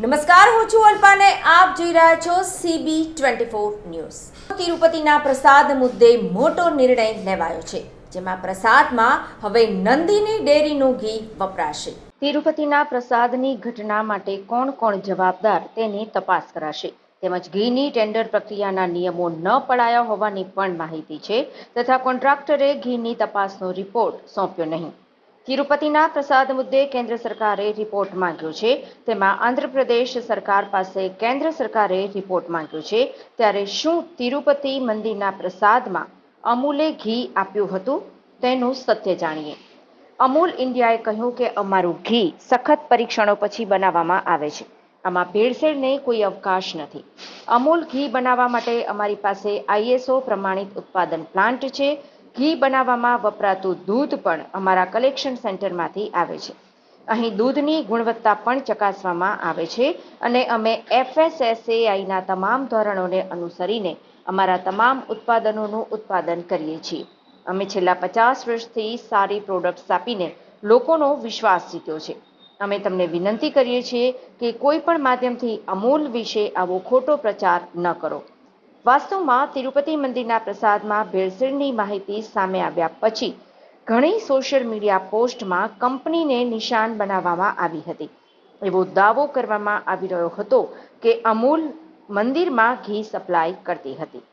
નમસ્કાર, હું છું અલ્પાને. આપ જોઈ રહ્યા છો સીબી ટ્વેન્ટી ફોર ન્યૂઝ. તિરુપતિના પ્રસાદ મુદ્દે મોટો નિર્ણય લેવાયો છે, જેમાં પ્રસાદમાં હવે નંદીની ડેરીનું ઘી વપરાશે. તિરુપતિના પ્રસાદની ઘટના માટે કોણ કોણ જવાબદાર તેની તપાસ કરાશે. તેમજ ઘીની ટેન્ડર પ્રક્રિયાના નિયમો ન પડાયા હોવાની પણ માહિતી છે, તથા કોન્ટ્રાક્ટરે ઘીની તપાસનો રિપોર્ટ સોંપ્યો નહીં. તિરુપતિના પ્રસાદ મુદ્દે કેન્દ્ર સરકારે રિપોર્ટ માંગ્યો છે. તેમાં આંધ્રપ્રદેશ સરકાર પાસે કેન્દ્ર સરકારે રિપોર્ટ માંગ્યો છે. ત્યારે શું તિરુપતિ મંદિરના પ્રસાદમાં અમૂલે ઘી આપ્યું હતું તેનું સત્ય જાણીએ. અમૂલ ઇન્ડિયાએ કહ્યું કે અમારું ઘી સખત પરીક્ષણો પછી બનાવવામાં આવે છે. આમાં ભેળસેળને કોઈ અવકાશ નથી. અમૂલ ઘી બનાવવા માટે અમારી પાસે આઈએસઓ પ્રમાણિત ઉત્પાદન પ્લાન્ટ છે. ઘી બનાવવામાં વપરાતું દૂધ પણ અમારા કલેક્શન સેન્ટરમાંથી આવે છે. અહીં દૂધની ગુણવત્તા પણ ચકાસવામાં આવે છે અને અમે એફએસએસએઆઈના તમામ ધોરણોને અનુસરીને અમારા તમામ ઉત્પાદનોનું ઉત્પાદન કરીએ છીએ. અમે છેલ્લા પચાસ વર્ષથી સારી પ્રોડક્ટ્સ આપીને લોકોનો વિશ્વાસ જીત્યો છે. અમે તમને વિનંતી કરીએ છીએ કે કોઈ પણ માધ્યમથી અમૂલ વિશે આવો ખોટો પ્રચાર ન કરો. વાસ્તવમાં તિરુપતિ મંદિરના પ્રસાદમાં ભેળસેળની માહિતી સામે આવ્યા પછી ઘણી સોશિયલ મીડિયા પોસ્ટમાં કંપનીને નિશાન બનાવવામાં આવી હતી. એવો દાવો કરવામાં આવી રહ્યો હતો કે અમૂલ મંદિરમાં ઘી સપ્લાય કરતી હતી.